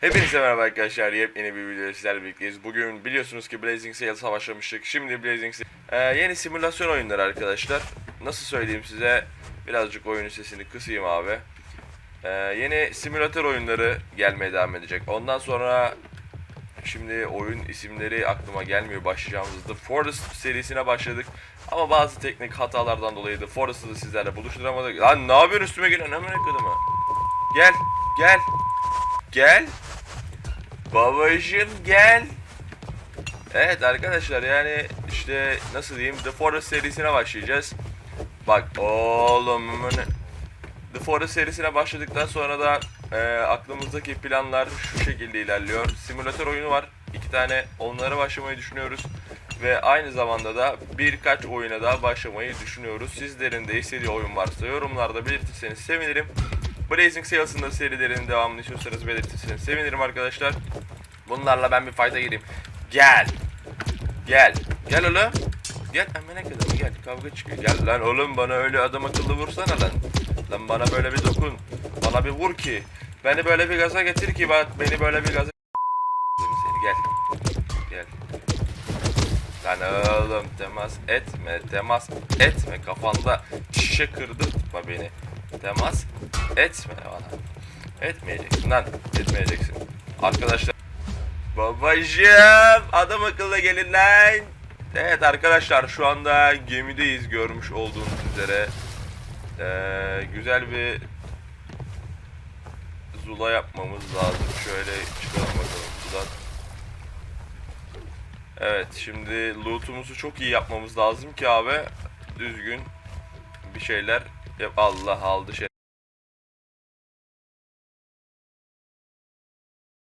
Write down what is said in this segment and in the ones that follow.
Hepinize merhaba arkadaşlar. Yepyeni bir video sizlerle birlikteyiz. Bugün biliyorsunuz ki Blazing Sales'a başlamıştık. Şimdi Blazing Sales- Ee, yeni simülasyon oyunları arkadaşlar. Nasıl söyleyeyim size? Birazcık oyunun sesini kısayım abi. Ee, yeni simülatör oyunları gelmeye devam edecek. Ondan sonra şimdi oyun isimleri aklıma gelmiyor başlayacağımız The Forest serisine başladık. Ama bazı teknik hatalardan dolayı The Forest'ı da sizlerle buluşturamadık. Lan ne yapıyorsun üstüme gelen hemen ekledim Gel, gel, gel. Babacım gel. Evet arkadaşlar yani işte nasıl diyeyim The Forest serisine başlayacağız. Bak oğlum The Forest serisine başladıktan sonra da e, aklımızdaki planlar şu şekilde ilerliyor. Simülatör oyunu var. iki tane onlara başlamayı düşünüyoruz. Ve aynı zamanda da birkaç oyuna daha başlamayı düşünüyoruz. Sizlerin de istediği oyun varsa yorumlarda belirtirseniz sevinirim. Blazing Sales'ın da serilerinin devamını istiyorsanız belirtirseniz sevinirim arkadaşlar. Bunlarla ben bir fayda gireyim. Gel. Gel. Gel oğlum. Gel amına kadar gel kavga çıkıyor. Gel lan oğlum bana öyle adam akıllı vursana lan. Lan bana böyle bir dokun. Bana bir vur ki. Beni böyle bir gaza getir ki bak beni böyle bir gaza seni gel. Gel. Lan oğlum temas etme temas etme kafanda şişe kırdırtma beni. Temas etme bana. Etmeyeceksin lan etmeyeceksin. Arkadaşlar Babacım adam akıllı gelin lan. Evet arkadaşlar şu anda gemideyiz görmüş olduğunuz üzere. Ee, güzel bir zula yapmamız lazım. Şöyle çıkalım bakalım sudan. Evet şimdi lootumuzu çok iyi yapmamız lazım ki abi düzgün bir şeyler. Allah aldı şey.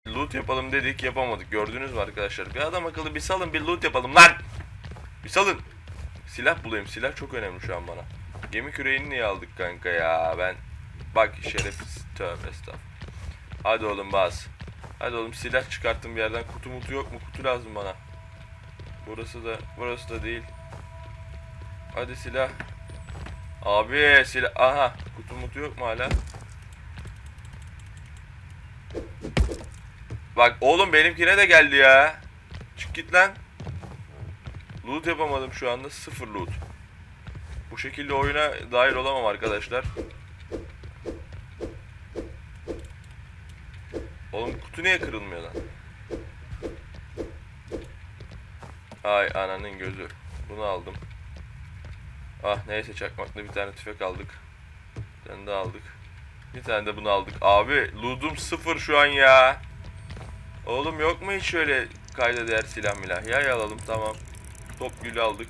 Loot yapalım dedik yapamadık. Gördünüz mü arkadaşlar? Bir adam akıllı bir salın bir loot yapalım lan! Bir salın! Silah bulayım silah çok önemli şu an bana. Gemi küreğini niye aldık kanka ya? Ben bak şerefsiz tövbe estağfurullah. Hadi oğlum bas. Hadi oğlum silah çıkarttım bir yerden. Kutu mutu yok mu? Kutu lazım bana. Burası da burası da değil. Hadi silah abi silah aha kutu mutu yok mu hala Bak oğlum benimkine de geldi ya. Çık git lan. Loot yapamadım şu anda. Sıfır loot. Bu şekilde oyuna dahil olamam arkadaşlar. Oğlum kutu niye kırılmıyor lan? Ay ananın gözü. Bunu aldım. Ah neyse çakmakla bir tane tüfek aldık. Bir tane daha aldık. Bir tane de bunu aldık. Abi loot'um sıfır şu an ya. Oğlum yok mu hiç şöyle kayda değer silah milah? Yay alalım tamam. Top gülü aldık.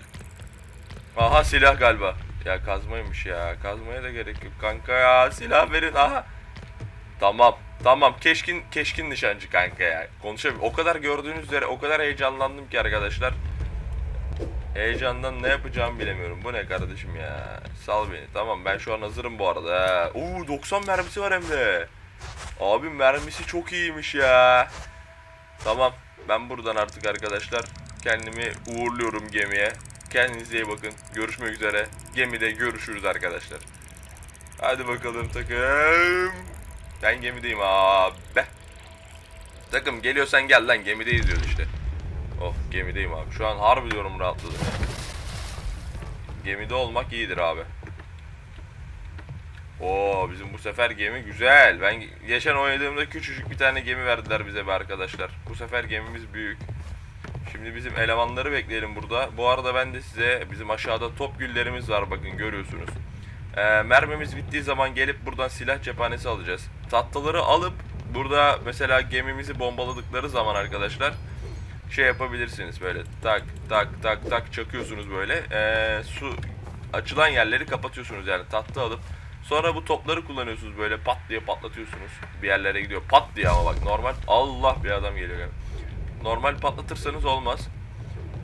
Aha silah galiba. Ya kazmaymış ya. Kazmaya da gerek yok kanka ya. Silah verin aha. Tamam. Tamam. Keşkin keşkin nişancı kanka ya. Konuşabilirim. O kadar gördüğünüz üzere o kadar heyecanlandım ki arkadaşlar. Heyecandan ne yapacağımı bilemiyorum. Bu ne kardeşim ya? Sal beni. Tamam ben şu an hazırım bu arada. Oo 90 mermisi var hem de. Abi mermisi çok iyiymiş ya. Tamam. Ben buradan artık arkadaşlar kendimi uğurluyorum gemiye. Kendinize iyi bakın. Görüşmek üzere. Gemide görüşürüz arkadaşlar. Hadi bakalım takım. Ben gemideyim abi. Takım geliyorsan gel lan gemideyiz diyoruz işte. Oh gemideyim abi. Şu an harbi diyorum rahatladım. Gemide olmak iyidir abi. Oo bizim bu sefer gemi güzel. Ben geçen oynadığımda küçücük bir tane gemi verdiler bize be arkadaşlar. Bu sefer gemimiz büyük. Şimdi bizim elemanları bekleyelim burada. Bu arada ben de size bizim aşağıda top güllerimiz var bakın görüyorsunuz. Ee, mermimiz bittiği zaman gelip buradan silah cephanesi alacağız. Tahtaları alıp burada mesela gemimizi bombaladıkları zaman arkadaşlar şey yapabilirsiniz böyle tak tak tak tak çakıyorsunuz böyle. Ee, su açılan yerleri kapatıyorsunuz yani tahta alıp Sonra bu topları kullanıyorsunuz böyle pat diye patlatıyorsunuz. Bir yerlere gidiyor. Pat diye ama bak normal Allah bir adam geliyor yani. Normal patlatırsanız olmaz.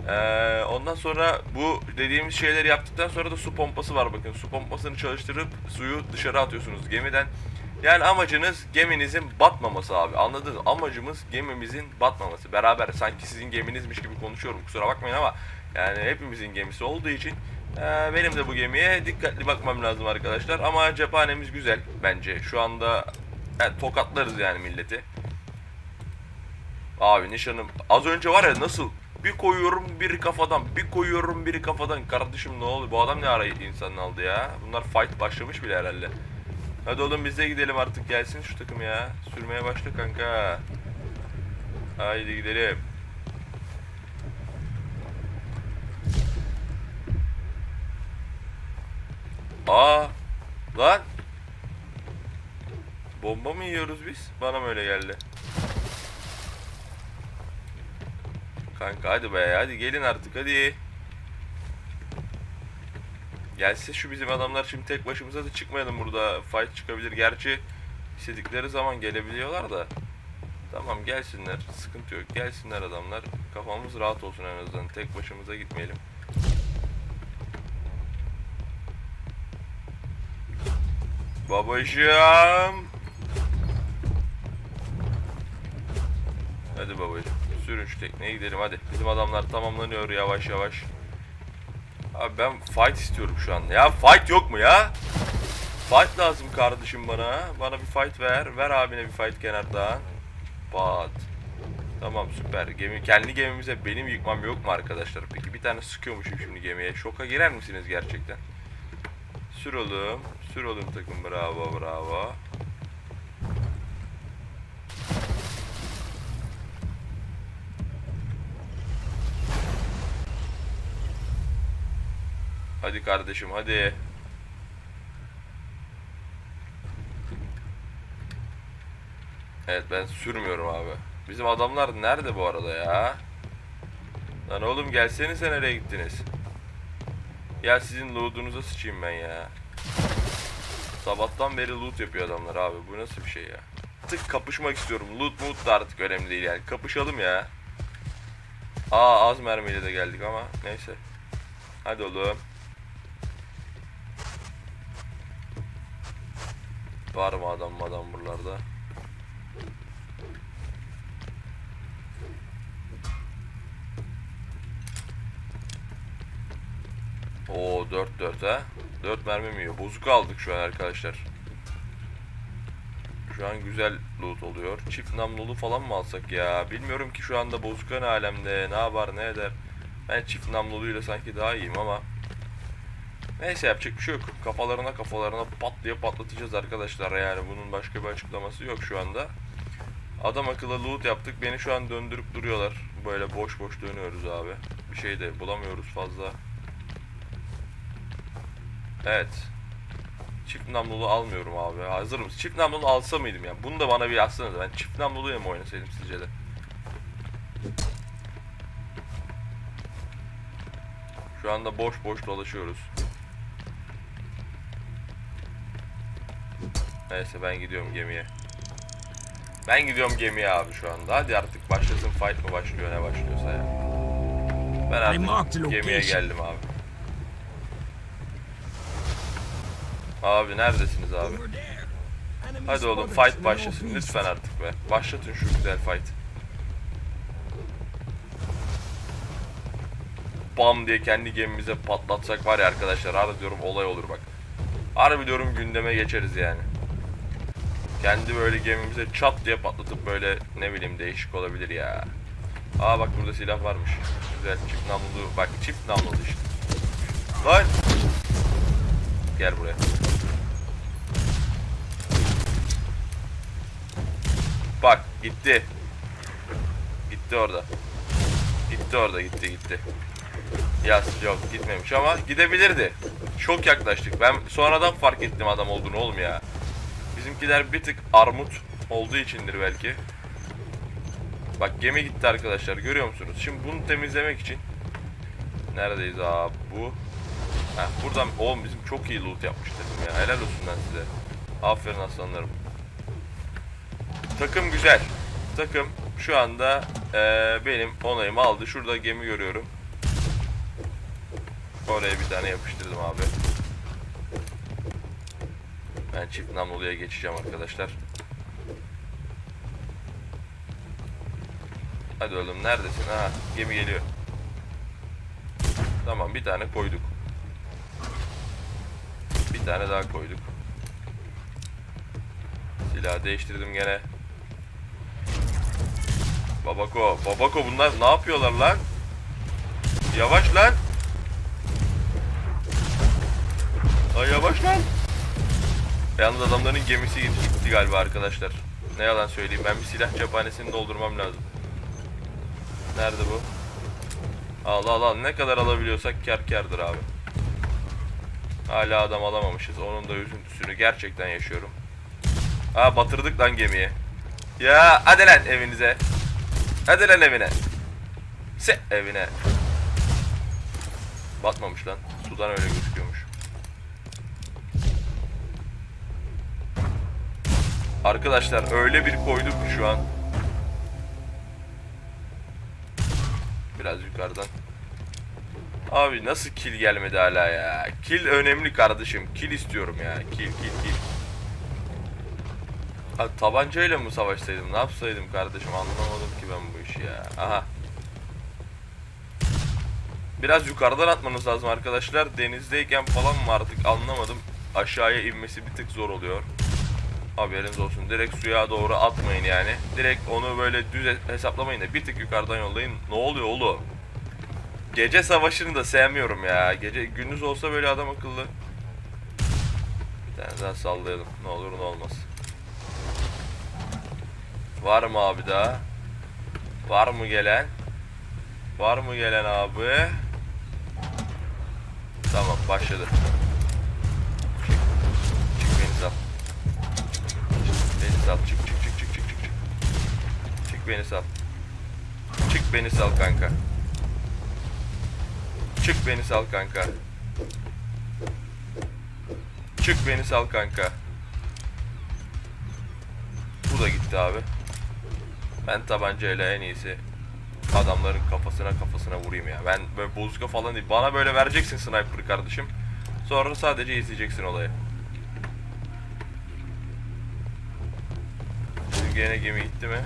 Ee, ondan sonra bu dediğimiz şeyleri yaptıktan sonra da su pompası var bakın. Su pompasını çalıştırıp suyu dışarı atıyorsunuz gemiden. Yani amacınız geminizin batmaması abi. Anladınız? mı? Amacımız gemimizin batmaması. Beraber sanki sizin geminizmiş gibi konuşuyorum. Kusura bakmayın ama yani hepimizin gemisi olduğu için ee, benim de bu gemiye dikkatli bakmam lazım arkadaşlar. Ama cephanemiz güzel bence. Şu anda yani tokatlarız yani milleti. Abi nişanım az önce var ya nasıl bir koyuyorum biri kafadan bir koyuyorum biri kafadan kardeşim ne oldu bu adam ne ara insanın aldı ya bunlar fight başlamış bile herhalde Hadi oğlum biz de gidelim artık gelsin şu takım ya sürmeye başla kanka Haydi gidelim Aa lan Bomba mı yiyoruz biz? Bana mı öyle geldi? Kanka hadi be hadi gelin artık hadi. Gelse şu bizim adamlar şimdi tek başımıza da çıkmayalım burada. Fight çıkabilir. Gerçi istedikleri zaman gelebiliyorlar da. Tamam gelsinler. Sıkıntı yok. Gelsinler adamlar. Kafamız rahat olsun en azından. Tek başımıza gitmeyelim. Babacığım. Hadi babacığım. Sürün şu tekneye gidelim hadi. Bizim adamlar tamamlanıyor yavaş yavaş. Abi ben fight istiyorum şu anda. Ya fight yok mu ya? Fight lazım kardeşim bana. Bana bir fight ver. Ver abine bir fight kenardan. Pat. Tamam süper. Gemi, kendi gemimize benim yıkmam yok mu arkadaşlar? Peki bir tane sıkıyormuşum şimdi gemiye. Şoka girer misiniz gerçekten? Sür oğlum. Sür oğlum takım. Bravo bravo. Hadi kardeşim hadi. Evet ben sürmüyorum abi. Bizim adamlar nerede bu arada ya? Lan oğlum gelsenize nereye gittiniz? Ya sizin loot'unuza sıçayım ben ya. Sabahtan beri loot yapıyor adamlar abi. Bu nasıl bir şey ya? Tık kapışmak istiyorum. Loot moot da artık önemli değil yani. Kapışalım ya. Aa az mermiyle de geldik ama neyse. Hadi oğlum. Var mı adam adam buralarda? Oo 4 4 ha. 4 mermi mi yiyor? Bozuk aldık şu an arkadaşlar. Şu an güzel loot oluyor. Çift namlulu falan mı alsak ya? Bilmiyorum ki şu anda bozuka ne alemde, ne yapar, ne eder. Ben çift namluluyla sanki daha iyiyim ama Neyse yapacak bir şey yok. Kafalarına kafalarına pat diye patlatacağız arkadaşlar yani bunun başka bir açıklaması yok şu anda. Adam akıllı loot yaptık. Beni şu an döndürüp duruyorlar. Böyle boş boş dönüyoruz abi. Bir şey de bulamıyoruz fazla. Evet. Çift namlulu almıyorum abi. Hazır mısın? Çift namlulu alsa mıydım ya? Bunu da bana bir yazsanız. Ben çift namluluya mı oynasaydım sizce de? Şu anda boş boş dolaşıyoruz. Neyse ben gidiyorum gemiye. Ben gidiyorum gemiye abi şu anda. Hadi artık başlasın fight mı başlıyor ne başlıyorsa ya. Ben artık gemiye geldim abi. Abi neredesiniz abi? Hadi oğlum fight başlasın lütfen artık be. Başlatın şu güzel fight. Bam diye kendi gemimize patlatsak var ya arkadaşlar harbi diyorum olay olur bak. Harbi diyorum gündeme geçeriz yani. Kendi böyle gemimize çat diye patlatıp böyle ne bileyim değişik olabilir ya. Aa bak burada silah varmış. Güzel çift namlulu. Bak çift namlulu işte. Lan! Gel buraya. Bak gitti. Gitti orada. Gitti orada gitti gitti. Yaz yok gitmemiş ama gidebilirdi. Çok yaklaştık. Ben sonradan fark ettim adam olduğunu oğlum ya. Bizimkiler bir tık armut olduğu içindir belki. Bak gemi gitti arkadaşlar görüyor musunuz? Şimdi bunu temizlemek için Neredeyiz abi bu? Heh, buradan oğlum bizim çok iyi loot yapmış takım ya. Helal olsun lan size. Aferin aslanlarım. Takım güzel. Takım şu anda eee, benim onayımı aldı. Şurada gemi görüyorum. Oraya bir tane yapıştırdım abi. Ben çift namluluya geçeceğim arkadaşlar. Hadi oğlum neredesin? Ha gemi geliyor. Tamam bir tane koyduk. Bir tane daha koyduk. Silahı değiştirdim gene. Babako, Babako bunlar ne yapıyorlar lan? Yavaş lan. Ay yavaş lan. Yalnız adamların gemisi gitti galiba arkadaşlar. Ne yalan söyleyeyim ben bir silah cephanesini doldurmam lazım. Nerede bu? Al al al ne kadar alabiliyorsak kar kardır abi. Hala adam alamamışız. Onun da üzüntüsünü gerçekten yaşıyorum. Aa batırdık lan gemiyi. Ya hadi lan evinize. Hadi lan evine. Se evine. Batmamış lan. Sudan öyle gözüküyormuş. Arkadaşlar öyle bir koyduk ki şu an. Biraz yukarıdan. Abi nasıl kill gelmedi hala ya? Kill önemli kardeşim. Kill istiyorum ya. Kill kill kill. Abi tabancayla mı savaşsaydım? Ne yapsaydım kardeşim? Anlamadım ki ben bu işi ya. Aha. Biraz yukarıdan atmanız lazım arkadaşlar. Denizdeyken falan mı artık anlamadım. Aşağıya inmesi bir tık zor oluyor. Haberiniz olsun. Direkt suya doğru atmayın yani. Direkt onu böyle düz he- hesaplamayın da bir tık yukarıdan yollayın. Ne oluyor oğlum? Gece savaşını da sevmiyorum ya. Gece gündüz olsa böyle adam akıllı. Bir tane daha sallayalım. Ne olur ne olmaz. Var mı abi daha? Var mı gelen? Var mı gelen abi? Tamam başladı. Beni sal. Çık çık çık çık çık çık çık. Çık beni sal. Çık beni sal kanka. Çık beni sal kanka. Çık beni sal kanka. Bu da gitti abi. Ben tabancayla en iyisi adamların kafasına kafasına vurayım ya. Ben böyle bozuk falan değil. Bana böyle vereceksin sniper kardeşim. Sonra sadece izleyeceksin olayı. Gene gemi gitti mi?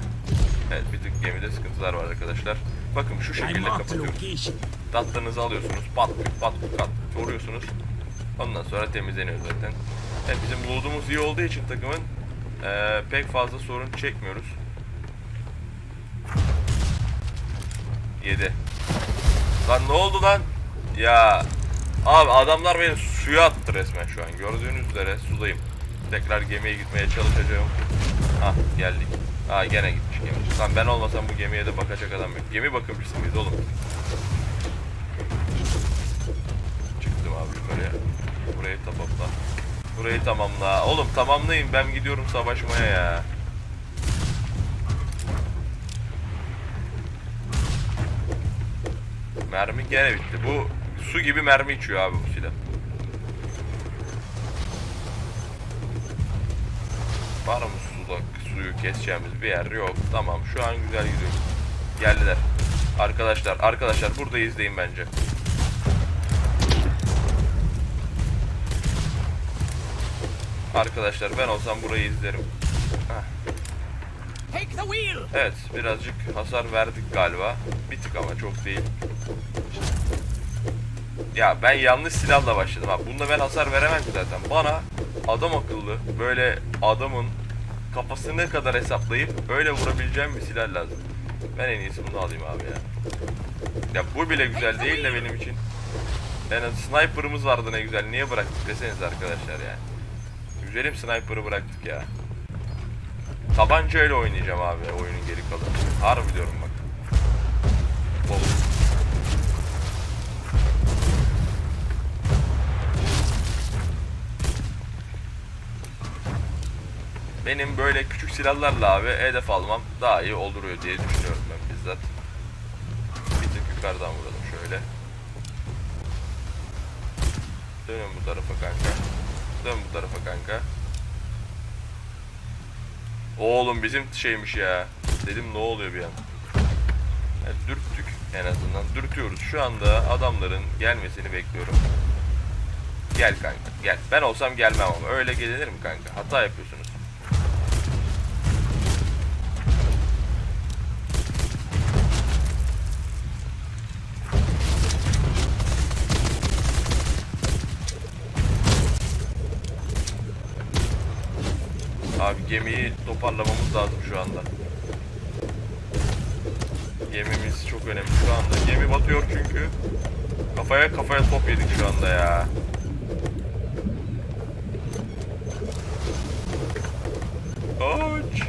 Evet bir tık gemide sıkıntılar var arkadaşlar. Bakın şu şekilde kapatıyoruz. Tatlınızı alıyorsunuz. Pat pat kat vuruyorsunuz. Ondan sonra temizleniyor zaten. Evet, bizim load'umuz iyi olduğu için takımın eee, pek fazla sorun çekmiyoruz. 7. Lan ne oldu lan? Ya abi adamlar beni suya attı resmen şu an. Gördüğünüz üzere sudayım. Tekrar gemiye gitmeye çalışacağım. Ah geldik. Aa gene gitmiş gemi. Lan ben olmasam bu gemiye de bakacak adam yok. Gemi bakımcısı mıyız oğlum? Çıktım abi yukarıya. Burayı tamamla. Burayı tamamla. Oğlum tamamlayın ben gidiyorum savaşmaya ya. Mermi gene bitti. Bu su gibi mermi içiyor abi bu silah. Var mı suda suyu keseceğimiz bir yer yok. Tamam şu an güzel gidiyoruz. Geldiler. Arkadaşlar arkadaşlar burada izleyin bence. Arkadaşlar ben olsam burayı izlerim. Heh. Evet birazcık hasar verdik galiba. Bir tık ama çok değil. Ya ben yanlış silahla başladım abi. Bunda ben hasar veremem ki zaten. Bana adam akıllı böyle adamın kafasını kadar hesaplayıp öyle vurabileceğim bir silah lazım. Ben en iyisi bunu alayım abi ya. Ya bu bile güzel değil de benim için. Az sniper'ımız vardı ne güzel. Niye bıraktık deseniz arkadaşlar yani. Güzelim sniper'ı bıraktık ya. Tabancayla oynayacağım abi oyunun geri kalanı. Harbi diyorum bak. Bol. Benim böyle küçük silahlarla abi hedef almam daha iyi oluyor diye düşünüyorum ben bizzat. Bir tık yukarıdan vuralım şöyle. Dönün bu tarafa kanka. Dön bu tarafa kanka. Oğlum bizim şeymiş ya. Dedim ne oluyor bir an. Yani dürttük en azından. Dürtüyoruz. Şu anda adamların gelmesini bekliyorum. Gel kanka gel. Ben olsam gelmem ama öyle gelinir mi kanka? Hata yapıyorsunuz. Gemiyi toparlamamız lazım şu anda. Gemimiz çok önemli şu anda. Gemi batıyor çünkü. Kafaya kafaya top yedik şu anda ya. Aç.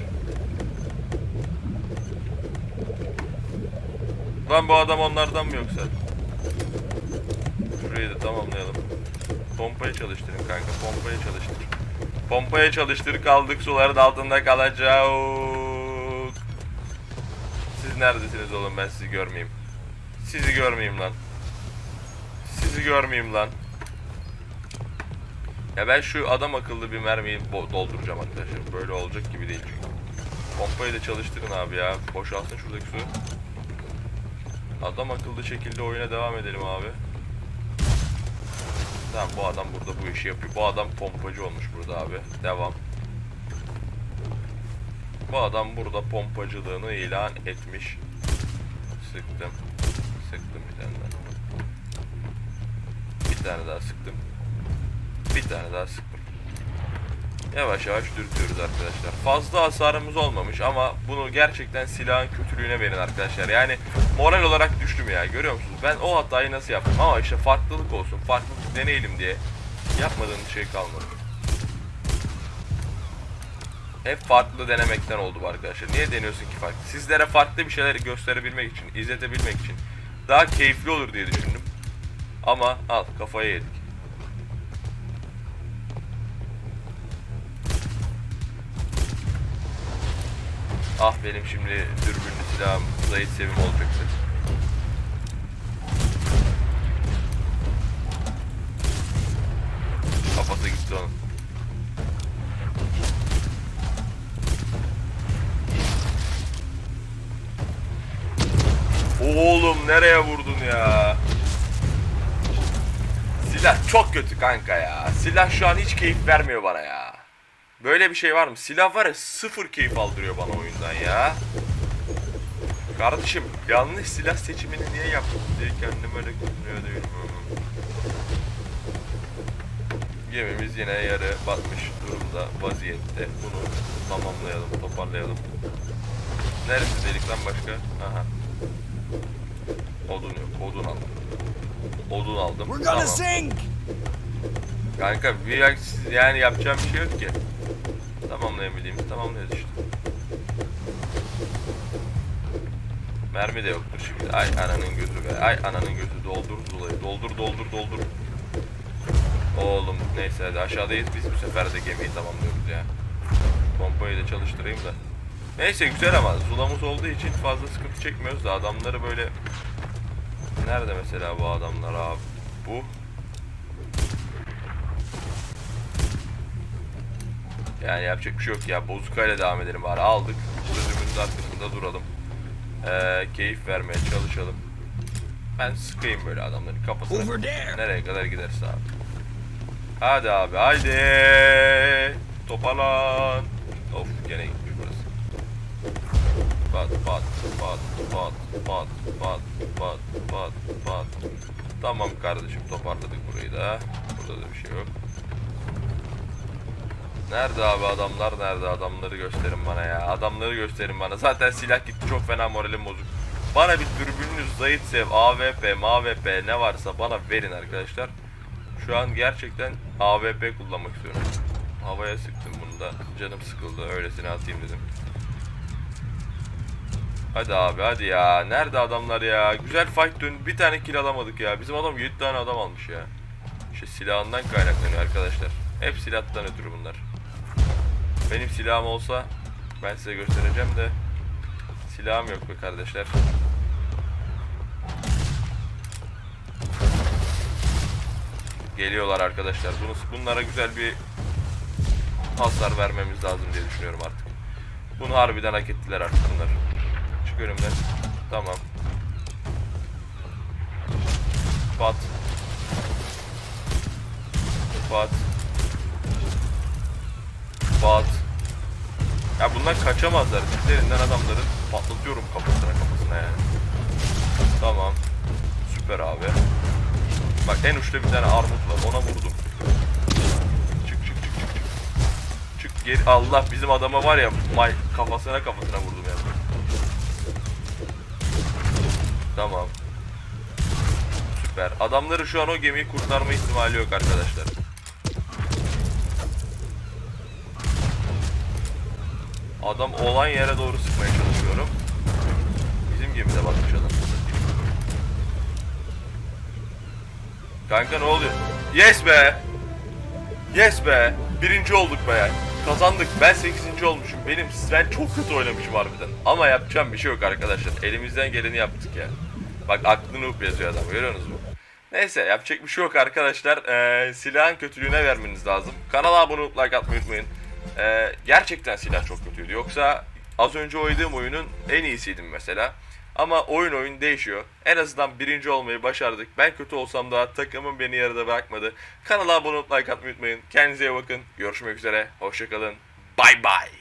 Lan bu adam onlardan mı yoksa? Şurayı da tamamlayalım. Pompayı çalıştırın kanka. Pompayı çalıştır. Pompaya çalıştır kaldık suların altında kalacağız. Siz neredesiniz oğlum ben sizi görmeyeyim. Sizi görmeyeyim lan. Sizi görmeyeyim lan. Ya ben şu adam akıllı bir mermiyi dolduracağım arkadaşlar. Böyle olacak gibi değil çünkü. Pompayı da çalıştırın abi ya. Boşaltın şuradaki su. Adam akıllı şekilde oyuna devam edelim abi. Tamam bu adam burada bu işi yapıyor. Bu adam pompacı olmuş burada abi. Devam. Bu adam burada pompacılığını ilan etmiş. Sıktım. Sıktım bir tane daha. Bir tane daha sıktım. Bir tane daha sıktım. Yavaş yavaş dürtüyoruz arkadaşlar. Fazla hasarımız olmamış ama bunu gerçekten silahın kötülüğüne verin arkadaşlar. Yani moral olarak düştüm ya görüyor musunuz? Ben o hatayı nasıl yaptım ama işte farklılık olsun, farklılık deneyelim diye yapmadığım şey kalmadı. Hep farklı denemekten oldu arkadaşlar. Niye deniyorsun ki farklı? Sizlere farklı bir şeyler gösterebilmek için, izletebilmek için daha keyifli olur diye düşündüm. Ama al kafaya yedik. Ah benim şimdi dürbünlü silahım zayıf sevim olacaktı. Kafası gitti onun. Oğlum nereye vurdun ya? Silah çok kötü kanka ya. Silah şu an hiç keyif vermiyor bana ya. Böyle bir şey var mı? Silah var ya sıfır keyif aldırıyor bana oyundan ya. Kardeşim yanlış silah seçimini niye yaptın diye kendim öyle düşünüyor değilim. Gemimiz yine yarı batmış durumda vaziyette. Bunu tamamlayalım, toparlayalım. Neresi delik lan başka? Aha. Odun yok, odun aldım. Odun aldım. We're Tamam. sink! Kanka bir yani yapacağım bir şey yok ki. Tamamlayabildiğimiz tamamlıyoruz işte. Mermi de yoktur şimdi. Ay ananın gözü be. Ay ananın gözü. Doldur zulayı. Doldur doldur doldur. Oğlum neyse hadi aşağıdayız. Biz bu sefer de gemiyi tamamlıyoruz ya. Pompayı da çalıştırayım da. Neyse güzel ama zulamız olduğu için fazla sıkıntı çekmiyoruz da adamları böyle... Nerede mesela bu adamlar abi? Bu Yani yapacak bir şey yok ya. Bozukayla devam edelim bari. Aldık. Sözümüzün arkasında duralım. Ee, keyif vermeye çalışalım. Ben sıkayım böyle adamların kafasına. Nereye kadar giderse abi. Hadi abi haydi. Toparlan. Of gene gitmiş burası. Pat pat pat pat pat pat pat pat pat. Tamam kardeşim toparladık burayı da. Burada da bir şey yok. Nerede abi adamlar? Nerede adamları gösterin bana ya. Adamları gösterin bana. Zaten silah gitti çok fena moralim bozuk. Bana bir dürbününüz, zayıf sev, AWP, MAWP ne varsa bana verin arkadaşlar. Şu an gerçekten AWP kullanmak istiyorum. Havaya sıktım bunu da. Canım sıkıldı. Öylesine atayım dedim. Hadi abi hadi ya. Nerede adamlar ya? Güzel fight dön. Bir tane kill alamadık ya. Bizim adam 7 tane adam almış ya. İşte silahından kaynaklanıyor arkadaşlar. Hep silahtan ötürü bunlar. Benim silahım olsa ben size göstereceğim de silahım yok be kardeşler. Geliyorlar arkadaşlar. Bunu, bunlara güzel bir hasar vermemiz lazım diye düşünüyorum artık. Bunu harbiden hak ettiler artık bunlar. Çık önümden. Tamam. Bat. Bat. Bat. Ya bunlar kaçamazlar. Dizlerinden adamların patlatıyorum kafasına kafasına yani. Tamam. Süper abi. Bak en uçta bir tane armut var. Ona vurdum. Çık çık çık çık çık. Geri. Allah bizim adama var ya may kafasına kafasına vurdum yani. Tamam. Süper. Adamları şu an o gemiyi kurtarma ihtimali yok arkadaşlar. Adam olan yere doğru sıkmaya çalışıyorum. Bizim gemide bakmış adam. Kanka ne oluyor? Yes be! Yes be! Birinci olduk be! Kazandık. Ben 8. olmuşum. Benim ben çok kötü oynamışım harbiden. Ama yapacağım bir şey yok arkadaşlar. Elimizden geleni yaptık ya. Bak aklını up yazıyor adam. Görüyorsunuz mu? Neyse yapacak bir şey yok arkadaşlar. Ee, silahın kötülüğüne vermeniz lazım. Kanala abone olup like atmayı unutmayın. Ee, gerçekten silah çok kötüydü. Yoksa az önce oynadığım oyunun en iyisiydim mesela. Ama oyun oyun değişiyor. En azından birinci olmayı başardık. Ben kötü olsam da takımım beni yarıda bırakmadı. Kanala abone olup like atmayı unutmayın. Kendinize iyi bakın. Görüşmek üzere. Hoşçakalın. Bay bay.